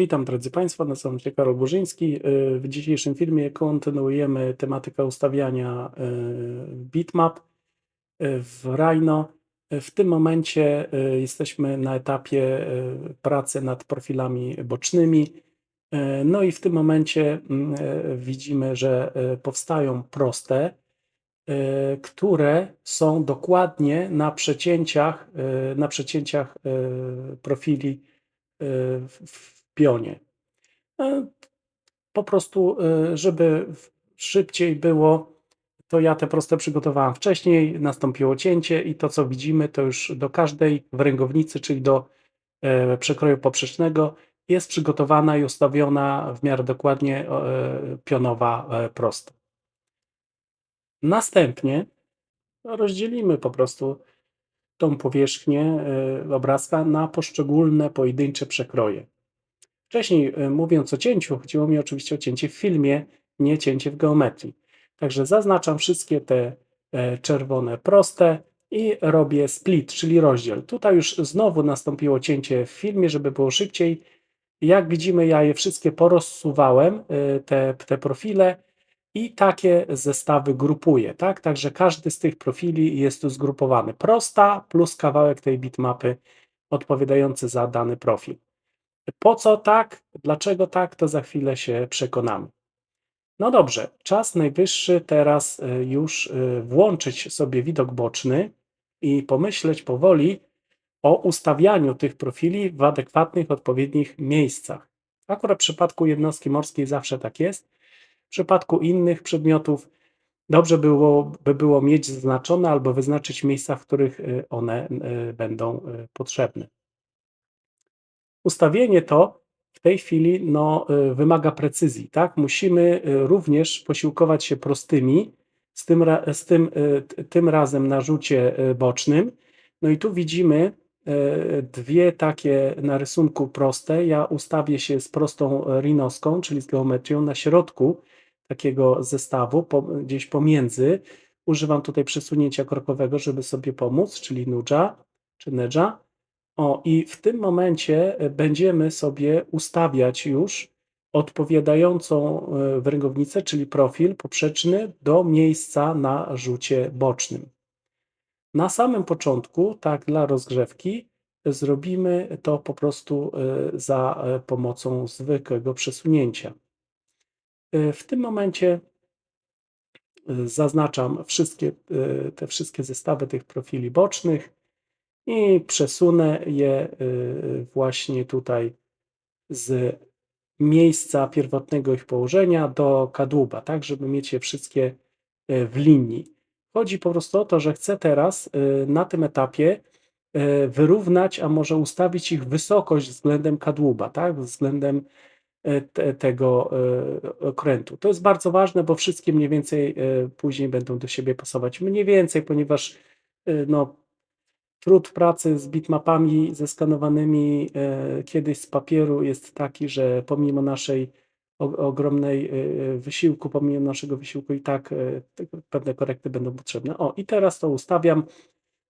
Witam drodzy Państwo, nazywam się Karol Burzyński. W dzisiejszym filmie kontynuujemy tematykę ustawiania e, bitmap e, w Rhino. W tym momencie jesteśmy na etapie pracy nad profilami bocznymi. No i w tym momencie widzimy, że powstają proste, które są dokładnie na przecięciach, na przecięciach profili w pionie. E, po prostu, e, żeby szybciej było, to ja te proste przygotowałem wcześniej, nastąpiło cięcie i to, co widzimy, to już do każdej wręgownicy, czyli do e, przekroju poprzecznego, jest przygotowana i ustawiona w miarę dokładnie pionowa prosta. Następnie rozdzielimy po prostu tą powierzchnię obrazka na poszczególne pojedyncze przekroje. Wcześniej e, mówiąc o cięciu, chodziło mi oczywiście o cięcie w filmie, nie cięcie w geometrii. Także zaznaczam wszystkie te e, czerwone proste i robię split, czyli rozdział. Tutaj już znowu nastąpiło cięcie w filmie, żeby było szybciej. Jak widzimy, ja je wszystkie porozsuwałem, e, te, te profile i takie zestawy grupuję, tak? Także każdy z tych profili jest tu zgrupowany. Prosta plus kawałek tej bitmapy odpowiadający za dany profil. Po co tak? Dlaczego tak? To za chwilę się przekonamy. No dobrze, czas najwyższy teraz y, już y, włączyć sobie widok boczny i pomyśleć powoli o ustawianiu tych profili w adekwatnych, odpowiednich miejscach. Akurat w przypadku jednostki morskiej zawsze tak jest. W przypadku innych przedmiotów dobrze było, by było mieć zaznaczone albo wyznaczyć miejsca, w których y, one będą potrzebne. Ustawienie to w tej chwili no, y, wymaga precyzji. Tak? Musimy y, również posiłkować się prostymi, z tym, z tym, y, tym razem na rzucie bocznym. No i tu widzimy dwie takie na rysunku proste. Ja ustawię się z prostą rinoską, czyli z geometrią na środku takiego zestawu, po, gdzieś pomiędzy. Używam tutaj przesunięcia krokowego, żeby sobie pomóc, czyli nudża czy nedża. O, i w tym momencie e, będziemy sobie ustawiać już odpowiadającą e, węgownicę, czyli profil poprzeczny do miejsca na rzucie bocznym. Na samym początku, tak dla rozgrzewki, zrobimy to po prostu e, za pomocą zwykłego przesunięcia. W tym momencie zaznaczam wszystkie te wszystkie zestawy tych profili bocznych i przesunę je y, właśnie tutaj z miejsca pierwotnego ich położenia do kadłuba, tak, żeby mieć je wszystkie y, w linii. Chodzi po prostu o to, że chcę teraz y, na tym etapie wyrównać, a może ustawić ich wysokość względem kadłuba, tak, względem te, tego okrętu. To jest bardzo ważne, bo wszystkie mniej więcej później będą do siebie pasować mniej więcej, ponieważ no, trud pracy z bitmapami zeskanowanymi e, kiedyś z papieru jest taki, że pomimo naszej ogromnej e, wysiłku, pomimo naszego wysiłku i tak e, pewne korekty będą potrzebne. O, i teraz to ustawiam.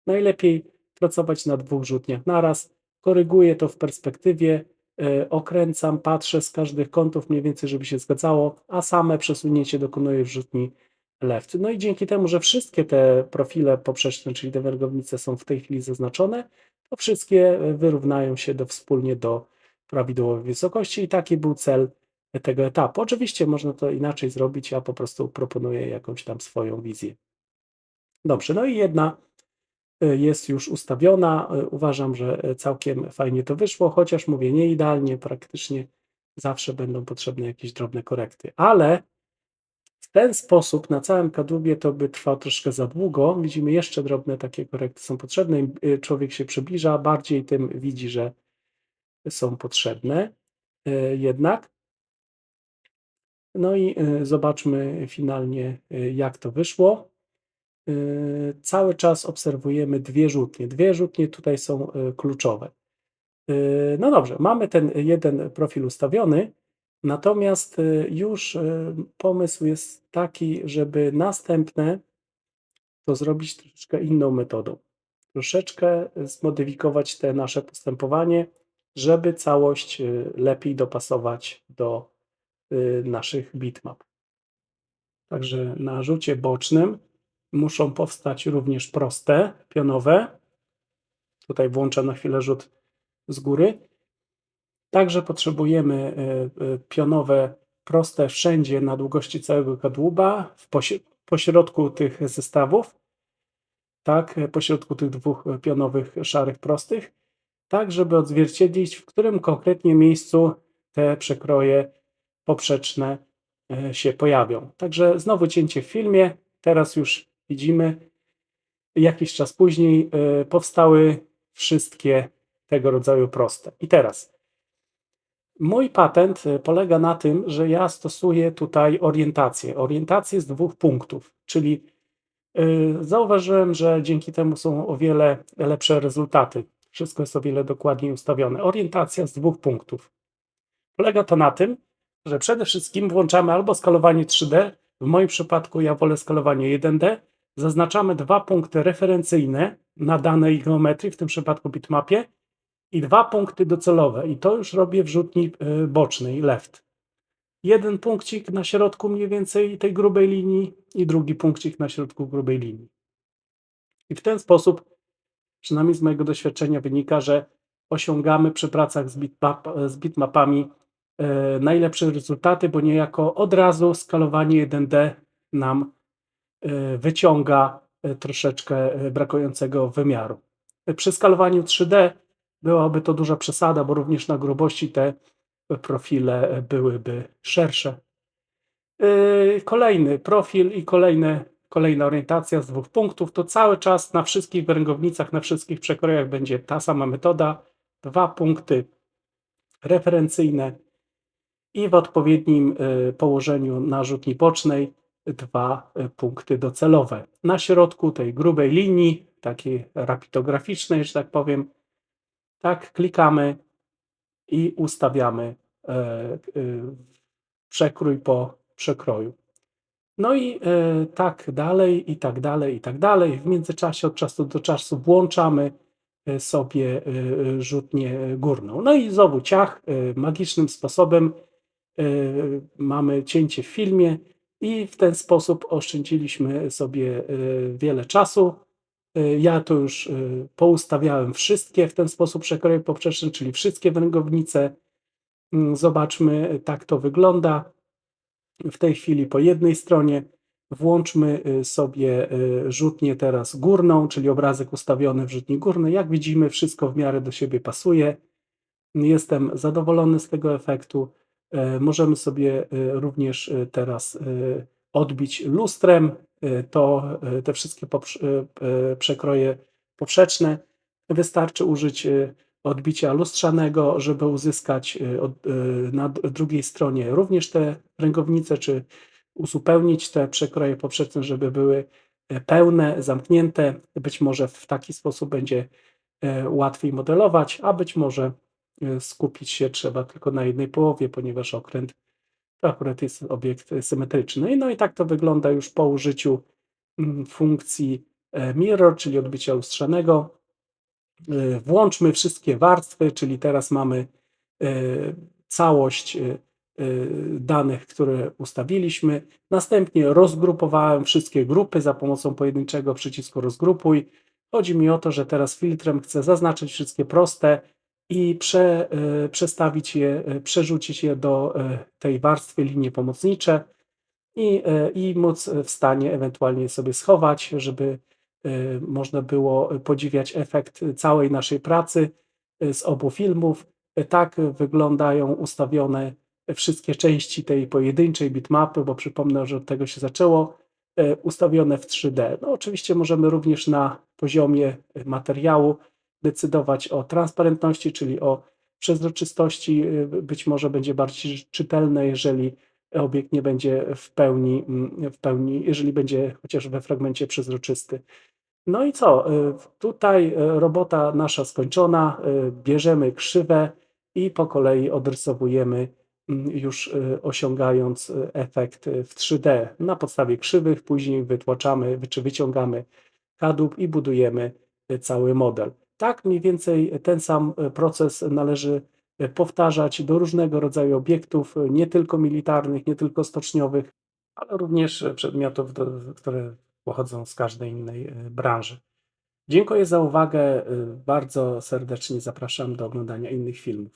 Najlepiej pracować na dwóch rzutniach naraz. Koryguję to w perspektywie, okręcam, patrzę z każdych kątów mniej więcej, żeby się zgadzało, a same przesunięcie dokonuję w rzutni left. No i dzięki temu, że wszystkie te profile poprzeczne, czyli te wergownice są w tej chwili zaznaczone, to wszystkie wyrównają się do, wspólnie do prawidłowej wysokości i taki był cel tego etapu. Oczywiście można to inaczej zrobić, ja po prostu proponuję jakąś tam swoją wizję. Dobrze, no i jedna y, jest już ustawiona. Y, uważam, że całkiem fajnie to wyszło, chociaż mówię nie idealnie, praktycznie zawsze będą potrzebne jakieś drobne korekty, ale w ten sposób na całym kadłubie to by trwało troszkę za długo. Widzimy jeszcze drobne takie korekty są potrzebne. Y, człowiek się przybliża, bardziej tym widzi, że są potrzebne y, jednak. No i y, zobaczmy finalnie, jak to wyszło. Cały czas obserwujemy dwie rzutnie. Dwie rzutnie tutaj są kluczowe. No dobrze, mamy ten jeden profil ustawiony. Natomiast y, już y, pomysł jest taki, żeby następne to zrobić troszeczkę inną metodą. Troszeczkę zmodyfikować te nasze postępowanie żeby całość y, lepiej dopasować do y, naszych bitmap. Także na rzucie bocznym muszą powstać również proste, pionowe. Tutaj włączam na chwilę rzut z góry. Także potrzebujemy y, pionowe, proste wszędzie na długości całego kadłuba, w pośrodku tych zestawów, tak, pośrodku tych dwóch pionowych, szarych, prostych, tak, żeby odzwierciedlić, w którym konkretnie miejscu te przekroje poprzeczne e, się pojawią. Także znowu cięcie w filmie. Teraz już widzimy, jakiś czas później e, powstały wszystkie tego rodzaju proste. I teraz mój patent e, polega na tym, że ja stosuję tutaj orientację. Orientację z dwóch punktów, czyli zauważyłem, że dzięki temu są o wiele lepsze rezultaty. Wszystko jest o wiele dokładniej ustawione. Orientacja z dwóch punktów. Polega to na tym, że przede wszystkim włączamy albo skalowanie 3D, w moim przypadku ja wolę skalowanie 1D, zaznaczamy dwa punkty referencyjne na danej geometrii, w tym przypadku bitmapie, i dwa punkty docelowe. I to już robię w rzutni y, bocznej, left. Jeden punkcik na środku mniej więcej tej grubej linii i drugi punkcik na środku grubej linii. I w ten sposób przynajmniej z mojego doświadczenia wynika, że osiągamy przy pracach z, bitmap, z bitmapami e, najlepsze rezultaty, bo niejako od razu skalowanie 1D nam e, wyciąga troszeczkę brakującego wymiaru. Przy skalowaniu 3D byłaby to duża przesada, bo również na grubości te profile byłyby szersze. E, kolejny profil i kolejne kolejna orientacja z dwóch punktów, to cały czas na wszystkich węgownicach, na wszystkich przekrojach będzie ta sama metoda. Dwa punkty referencyjne i w odpowiednim y, położeniu na rzutni bocznej dwa y, punkty docelowe. Na środku tej grubej linii, takiej rapitograficznej, że tak powiem, tak klikamy i ustawiamy e, y, przekrój po przekroju. No i e, tak dalej, i tak dalej, i tak dalej. W międzyczasie od czasu do czasu włączamy e, sobie e, rzutnię górną. No i znowu ciach, magicznym sposobem mamy cięcie w filmie i w ten sposób oszczędziliśmy sobie wiele czasu. Ja to już poustawiałem wszystkie w ten sposób przekroje poprzeczne, czyli wszystkie węgownice. Mm, zobaczmy, tak to wygląda w tej chwili po jednej stronie. Włączmy y, sobie y, rzutnię teraz górną, czyli obrazek ustawiony w rzutni górnej. Jak widzimy, wszystko w miarę do siebie pasuje. Jestem zadowolony z tego efektu. Możemy sobie y, również teraz odbić lustrem to, te wszystkie przekroje poprzeczne. Wystarczy użyć odbicia lustrzanego, żeby uzyskać na drugiej stronie również te rękownice, czy uzupełnić te przekroje poprzeczne, żeby były e, pełne, zamknięte. Być może w taki sposób będzie e, łatwiej modelować, a być może e, skupić się trzeba tylko na jednej połowie, ponieważ okręt to akurat jest obiekt symetryczny. No i tak to wygląda już po użyciu mm, funkcji mirror, czyli odbicia lustrzanego. Y, włączmy wszystkie warstwy, czyli teraz mamy y, całość danych, które ustawiliśmy. Następnie rozgrupowałem wszystkie grupy za pomocą pojedynczego przycisku rozgrupuj. Chodzi mi o to, że teraz filtrem chcę zaznaczyć wszystkie proste i prze, przestawić je, przerzucić je do tej warstwy linie pomocnicze i, i móc w stanie ewentualnie sobie schować, żeby można było podziwiać efekt całej naszej pracy z obu filmów. Tak wyglądają ustawione wszystkie części tej pojedynczej bitmapy, bo przypomnę, że od tego się zaczęło, ustawione w 3D. No oczywiście możemy również na poziomie materiału decydować o transparentności, czyli o przezroczystości. Być może będzie bardziej czytelne, jeżeli obiekt nie będzie w pełni, mm, w pełni, jeżeli będzie chociaż we fragmencie przezroczysty. No i co? Y, tutaj y, robota nasza skończona, y, bierzemy krzywę i po kolei odrysowujemy, mm, już osiągając efekt w 3D. Na podstawie krzywych później wytłaczamy czy wyciągamy kadłub i budujemy cały model. Tak mniej więcej ten sam e, proces należy e, powtarzać do różnego rodzaju obiektów, e, nie tylko militarnych, nie tylko stoczniowych, ale również przedmiotów, które pochodzą z każdej innej branży. Dziękuję za uwagę. Bardzo serdecznie zapraszam do oglądania innych filmów.